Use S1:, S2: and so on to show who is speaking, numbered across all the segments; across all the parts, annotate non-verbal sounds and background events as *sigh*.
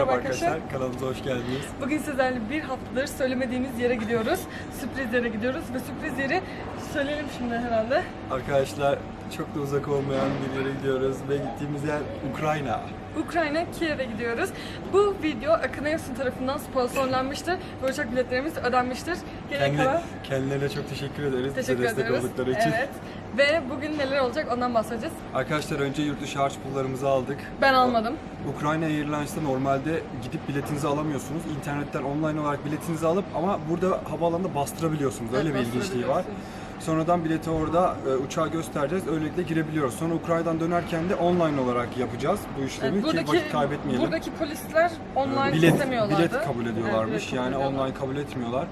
S1: Merhaba
S2: arkadaşlar.
S1: kanalımıza hoş geldiniz.
S2: Bugün sizlerle bir haftadır söylemediğimiz yere gidiyoruz. Sürpriz yere gidiyoruz ve sürpriz yeri söyleyelim şimdi herhalde.
S1: Arkadaşlar çok da uzak olmayan bir yere gidiyoruz ve gittiğimiz yer Ukrayna.
S2: Ukrayna, Kiev'e gidiyoruz. Bu video Akın Evsun tarafından sponsorlanmıştır ve uçak biletlerimiz ödenmiştir. Gerek
S1: Kendi,
S2: kalan
S1: kendilerine çok teşekkür ederiz bize
S2: teşekkür
S1: destek
S2: ediyoruz.
S1: oldukları için.
S2: Evet. Ve bugün neler olacak ondan bahsedeceğiz.
S1: Arkadaşlar önce yurt dışı harç pullarımızı aldık.
S2: Ben almadım.
S1: Ukrayna Airlines'ta normalde gidip biletinizi alamıyorsunuz. İnternetten online olarak biletinizi alıp ama burada havaalanında bastırabiliyorsunuz. Öyle
S2: Evet,
S1: bir ilginçliği var. Sonradan bileti orada e, uçağa göstereceğiz. Öylelikle girebiliyoruz. Sonra Ukrayna'dan dönerken de online olarak yapacağız bu işlemi
S2: Evet,
S1: ki vakit kaybetmeyelim.
S2: buradaki polisler online
S1: bilet,
S2: istemiyorlardı.
S1: bilet kabul ediyorlarmış.
S2: Evet, bilet kabul
S1: yani
S2: ediyorlar.
S1: online kabul etmiyorlar.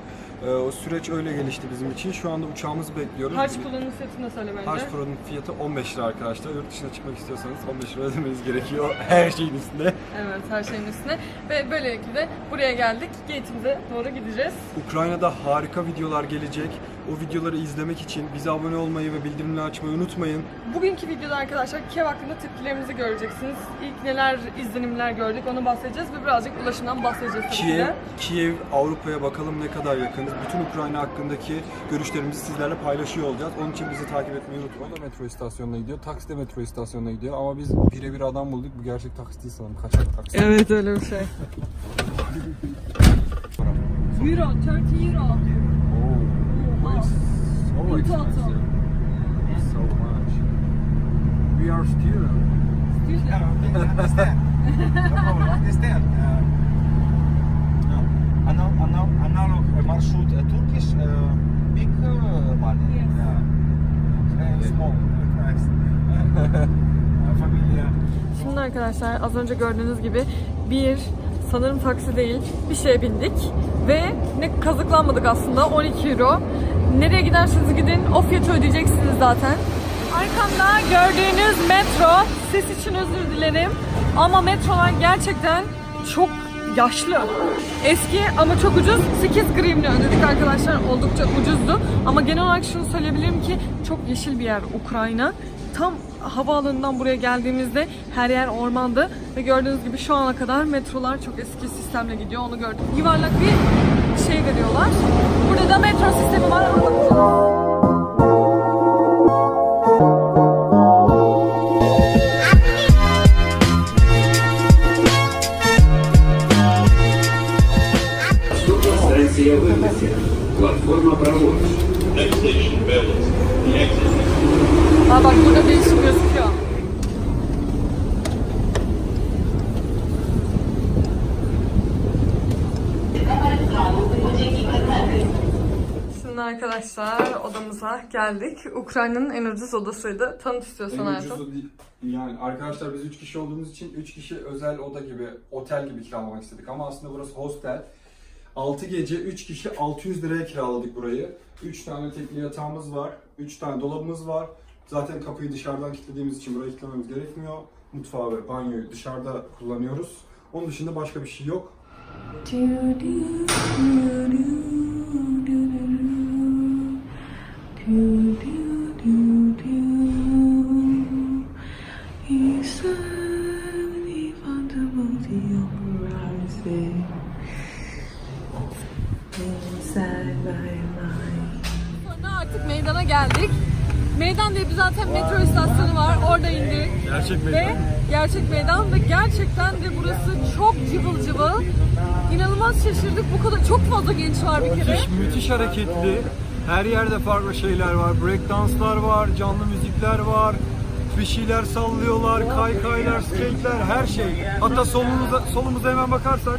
S1: Ee, o süreç öyle gelişti bizim için. Şu anda uçağımızı bekliyoruz.
S2: Harç pulunun fiyatını söyle bence.
S1: Harç paranın fiyatı 15 lira arkadaşlar. Yurt dışına çıkmak istiyorsanız 15 lira ödemeniz gerekiyor *laughs* her şeyin üstüne.
S2: Evet her şeyin üstüne. Ve böylelikle de buraya geldik. Gate'imize doğru gideceğiz.
S1: Ukrayna'da harika videolar gelecek. O videoları izlemek için bize abone olmayı ve bildirimleri açmayı unutmayın.
S2: Bugünkü videoda arkadaşlar Kiev hakkında tepkilerimizi göreceksiniz. İlk neler izlenimler gördük onu bahsedeceğiz ve birazcık ulaşımdan bahsedeceğiz tabii ki
S1: Kiev,
S2: de.
S1: Kiev Avrupa'ya bakalım ne kadar Bütün Ukrayna hakkındaki görüşlerimizi sizlerle paylaşıyor olacağız. Onun için bizi takip etmeyi unutmayın. O da metro istasyonuna gidiyor. Taksi de metro istasyonuna gidiyor. Ama biz birebir adam bulduk. Bu gerçek taksi değil sanırım. Kaçak taksi.
S2: Evet öyle bir şey. *laughs* Euro, 30 euro.
S1: Oh, so expensive. So much. We are students. *laughs* *laughs*
S3: Yeah, okay, I understand. no problem, I understand. Uh ana, ana, analog eh, maršrut uh, Turkish uh, big uh, money.
S2: Yes.
S3: Yeah. And small. *laughs*
S2: Şimdi arkadaşlar az önce gördüğünüz gibi bir sanırım taksi değil bir şeye bindik ve ne kazıklanmadık aslında 12 euro. Nereye giderseniz gidin o fiyatı ödeyeceksiniz zaten. Arkamda gördüğünüz metro. Ses için özür dilerim. Ama metrolar gerçekten çok yaşlı. Eski ama çok ucuz. 8 grivne ödedik arkadaşlar. Oldukça ucuzdu. Ama genel olarak şunu söyleyebilirim ki çok yeşil bir yer Ukrayna. Tam havaalanından buraya geldiğimizde her yer ormandı ve gördüğünüz gibi şu ana kadar metrolar çok eski sistemle gidiyor. Onu gördük. Yuvarlak bir şey veriyorlar. Burada da metro sistemi var. Anlatacağım. Arkadaşlar odamıza geldik. Ukrayna'nın en ucuz odasıydı. Tanıt istiyorsan
S1: En
S2: hayatım.
S1: ucuzu değil- yani arkadaşlar biz 3 kişi olduğumuz için 3 kişi özel oda gibi, otel gibi kiralamak istedik. Ama aslında burası hostel. 6 gece 3 kişi 600 liraya kiraladık burayı. 3 tane tekli yatağımız var, 3 tane dolabımız var. Zaten kapıyı dışarıdan kilitlediğimiz için burayı kilitlememiz gerekmiyor. Mutfağı ve banyoyu dışarıda kullanıyoruz. Onun dışında başka bir şey yok.
S2: Sonra artık meydana geldik. Meydan diye bir zaten metro istasyonu var. Orada indik.
S1: Gerçek
S2: Ve gerçek meydan ve gerçekten de burası çok cıvıl cıvıl. İnanılmaz şaşırdık. Bu kadar çok fazla genç var bir kere.
S1: Müthiş, müthiş hareketli. Her yerde farklı şeyler var. Break danslar var, canlı müzikler var. Bir şeyler sallıyorlar, kaykaylar, skate'ler, her şey. Hatta solumuza, solumuza hemen bakarsak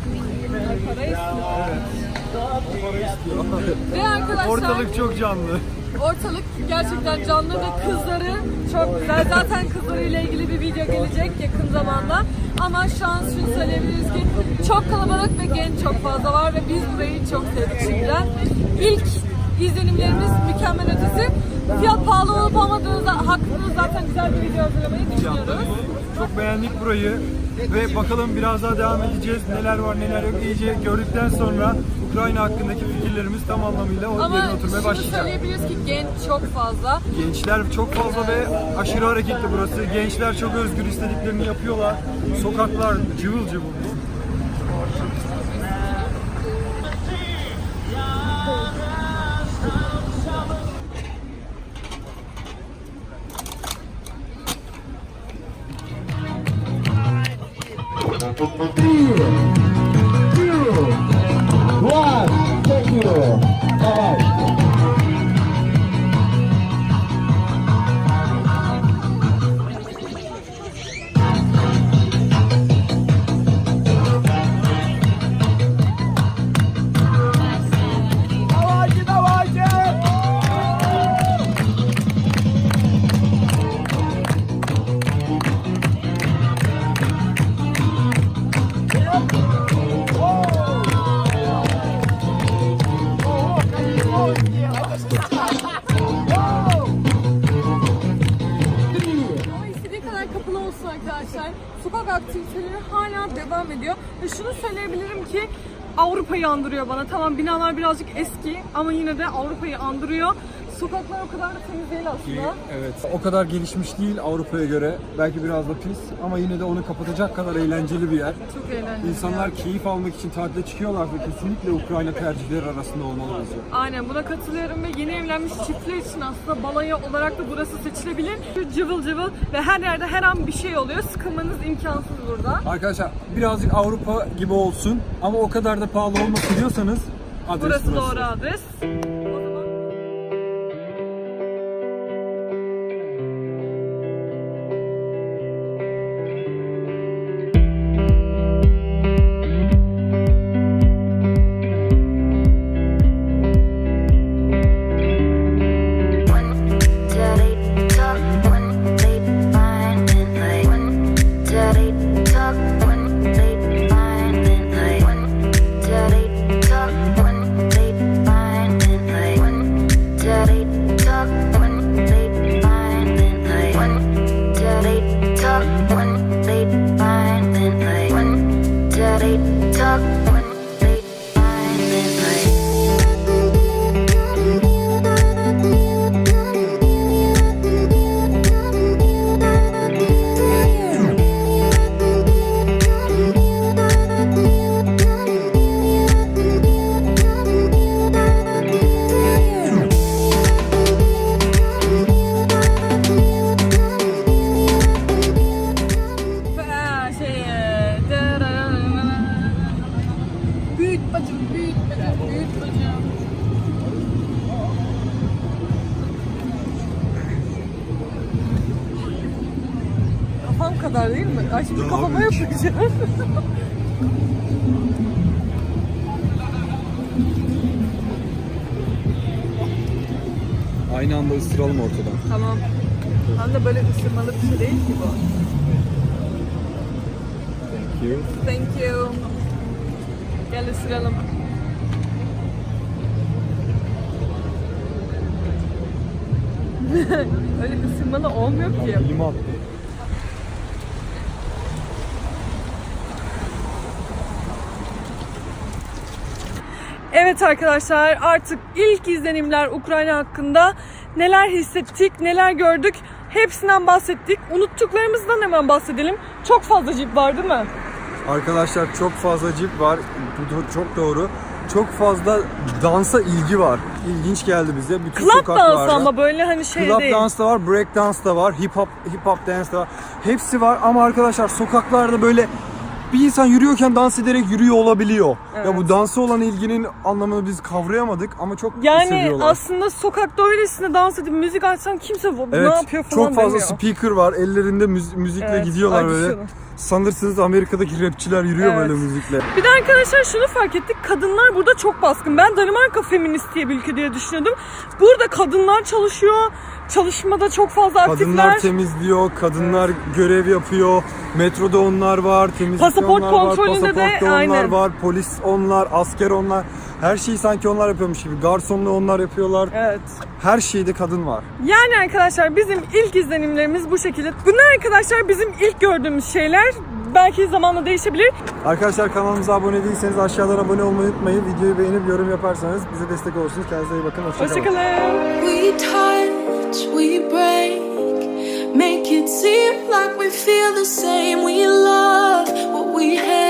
S2: Para istiyor. Ve arkadaşlar
S1: ortalık çok canlı.
S2: ortalık gerçekten canlı ve kızları çok güzel. Zaten kızlarıyla ilgili bir video gelecek yakın zamanda. Ama şu an şunu söyleyebiliriz ki çok kalabalık ve genç çok fazla var ve biz burayı çok sevdik şimdiden. İlk izlenimlerimiz mükemmel ötesi. Fiyat pahalı olup olmadığınızda hakkınız zaten güzel bir video hazırlamayı düşünüyoruz.
S1: Çok beğendik burayı ve bakalım biraz daha devam edeceğiz. Neler var neler yok iyice gördükten sonra Ukrayna hakkındaki fikirlerimiz tam anlamıyla o yerine oturmaya
S2: Ama
S1: şunu
S2: söyleyebiliriz ki genç çok fazla.
S1: Gençler çok fazla ve aşırı hareketli burası. Gençler çok özgür istediklerini yapıyorlar. Sokaklar cıvıl cıvıl.
S2: Yara Boom! kapalı olsun arkadaşlar. Sokak aktiviteleri hala devam ediyor. Ve şunu söyleyebilirim ki Avrupa'yı andırıyor bana. Tamam binalar birazcık eski ama yine de Avrupa'yı andırıyor. Sokaklar o kadar da temiz değil aslında.
S1: Evet. O kadar gelişmiş değil Avrupa'ya göre. Belki biraz da pis ama yine de onu kapatacak kadar eğlenceli bir yer.
S2: Çok eğlenceli.
S1: İnsanlar keyif almak için tatile çıkıyorlarsa kesinlikle Ukrayna tercihleri arasında olmalı bence.
S2: Aynen buna katılıyorum ve yeni evlenmiş çiftler için aslında balaya olarak da burası seçilebilir. Şu cıvıl cıvıl ve her yerde her an bir şey oluyor. Sıkılmanız imkansız burada.
S1: Arkadaşlar birazcık Avrupa gibi olsun ama o kadar da pahalı olmasın diyorsanız adres
S2: Burası,
S1: burası.
S2: doğru adres. Kadar değil mi? Ay şimdi kafama yapacağım.
S1: Aynı anda ısıralım ortadan.
S2: tamam. Hem de böyle ısırmalı bir şey değil ki bu.
S1: Thank you.
S2: Thank you. Gel ısıralım. *laughs* Öyle ısırmalı olmuyor ki.
S1: Elimi.
S2: Evet arkadaşlar artık ilk izlenimler Ukrayna hakkında neler hissettik, neler gördük hepsinden bahsettik. Unuttuklarımızdan hemen bahsedelim. Çok fazla cip var değil mi?
S1: Arkadaşlar çok fazla cip var. Bu çok doğru. Çok fazla dansa ilgi var. İlginç geldi bize. Bütün
S2: Club
S1: sokaklarda.
S2: dansı ama böyle hani şey
S1: Club
S2: değil.
S1: dans da var, break dans da var, hip hop hip hop dance da var. Hepsi var ama arkadaşlar sokaklarda böyle bir insan yürüyorken dans ederek yürüyor olabiliyor. Ya bu dansa olan ilginin anlamını biz kavrayamadık ama çok
S2: Yani
S1: seviyorlar.
S2: aslında sokakta öylesine dans edip müzik açsan kimse
S1: Evet,
S2: ne yapıyor falan
S1: çok fazla
S2: demiyor.
S1: speaker var. Ellerinde müz- müzikle
S2: Evet,
S1: gidiyorlar böyle.
S2: şunu.
S1: Sanırsınız Amerika'daki rapçiler yürüyor
S2: Evet.
S1: böyle müzikle.
S2: Bir de arkadaşlar şunu fark ettik. Kadınlar burada çok baskın. Ben Danimarka feminist diye bir ülke diye düşünüyordum. Burada kadınlar çalışıyor. Çalışmada çok fazla aktifler.
S1: Kadınlar temizliyor, kadınlar görev yapıyor. Metroda onlar var, temizlikte
S2: Pasaport
S1: onlar var,
S2: kontrolünde de
S1: pasaportta onlar
S2: aynen.
S1: var, polis onlar, asker onlar. Her şeyi sanki onlar yapıyormuş gibi. Garsonluğu onlar yapıyorlar.
S2: Evet.
S1: Her şeyde kadın var.
S2: Yani arkadaşlar bizim ilk izlenimlerimiz bu şekilde. Bunlar arkadaşlar bizim ilk gördüğümüz şeyler. Belki zamanla değişebilir.
S1: Arkadaşlar kanalımıza abone değilseniz aşağıdan abone olmayı unutmayın. Videoyu beğenip yorum yaparsanız bize destek olursunuz. Kendinize iyi bakın. Hoşçakalın.
S2: Hoşçakalın.
S4: we break. Make it seem like we feel the same. We love what we have.